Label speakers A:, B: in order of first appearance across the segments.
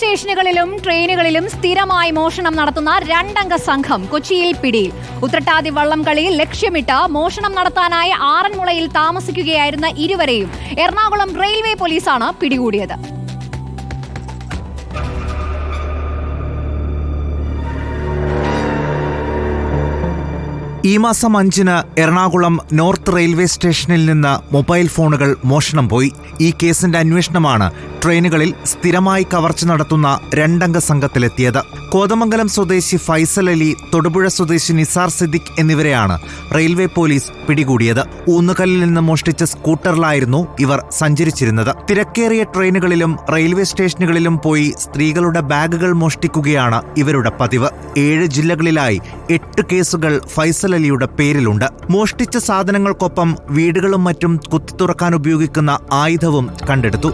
A: സ്റ്റേഷനുകളിലും ട്രെയിനുകളിലും സ്ഥിരമായി മോഷണം നടത്തുന്ന രണ്ടംഗ സംഘം കൊച്ചിയിൽ പിടിയിൽ. ഉത്രട്ടാതി വള്ളംകളി ലക്ഷ്യമിട്ട് മോഷണം നടത്താനായി ആറന്മുളയിൽ താമസിക്കുകയായിരുന്ന ഇരുവരെയും എറണാകുളം റെയിൽവേ പോലീസാണ് പിടികൂടിയത്.
B: ഈ മാസം അഞ്ചിന് എറണാകുളം നോർത്ത് റെയിൽവേ സ്റ്റേഷനിൽ നിന്ന് മൊബൈൽ ഫോണുകൾ മോഷണം പോയി. ഈ കേസിന്റെ അന്വേഷണമാണ് ട്രെയിനുകളിൽ സ്ഥിരമായി കവർച്ച നടത്തുന്ന രണ്ടംഗ സംഘത്തിലെത്തിയത്. കോതമംഗലം സ്വദേശി ഫൈസൽ അലി തൊടുപുഴ സ്വദേശി നിസാർ സിദ്ദിഖ് എന്നിവരെയാണ് റെയിൽവേ പോലീസ് പിടികൂടിയത്. ഊന്നുകല്ലിൽ നിന്ന് മോഷ്ടിച്ച സ്കൂട്ടറിലായിരുന്നു ഇവർ സഞ്ചരിച്ചിരുന്നത്. തിരക്കേറിയ ട്രെയിനുകളിലും റെയിൽവേ സ്റ്റേഷനുകളിലും പോയി സ്ത്രീകളുടെ ബാഗുകൾ മോഷ്ടിക്കുകയാണ് ഇവരുടെ പതിവ്. ഏഴ് ജില്ലകളിലായി എട്ട് കേസുകൾ ഫൈസൽ അലിയുടെ പേരിലുണ്ട്. മോഷ്ടിച്ച സാധനങ്ങൾക്കൊപ്പം വീടുകളും മറ്റും കുത്തി തുറക്കാൻ ഉപയോഗിക്കുന്ന ആയുധവും കണ്ടെടുത്തു.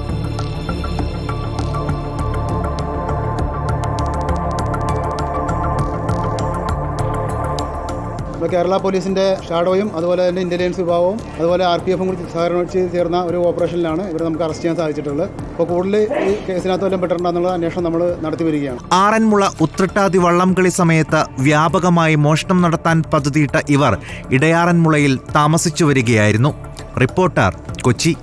C: കേരള പോലീസിന്റെ ഷാഡോയും അതുപോലെ തന്നെ ഇന്റലിജൻസ് വിഭാഗവും അതുപോലെ ആർ പി എഫും കൂടി സഹകരിച്ച് ചേർന്ന ഒരു ഓപ്പറേഷനിലാണ് ഇവരെ നമുക്ക് അറസ്റ്റ് ചെയ്യാൻ സാധിച്ചിട്ടുള്ളത്. അപ്പോൾ കൂടുതൽ ഈ കേസിനകത്ത് വല്ലതും പെട്ടിട്ടുണ്ടെന്നുള്ള അന്വേഷണം നമ്മൾ നടത്തി വരികയാണ്.
B: ആറന്മുള ഉത്രട്ടാതി വള്ളംകളി സമയത്ത് വ്യാപകമായി മോഷണം നടത്താൻ പദ്ധതിയിട്ട ഇവർ ഇടയാറന്മുളയിൽ താമസിച്ചു വരികയായിരുന്നു. റിപ്പോർട്ടർ കൊച്ചി.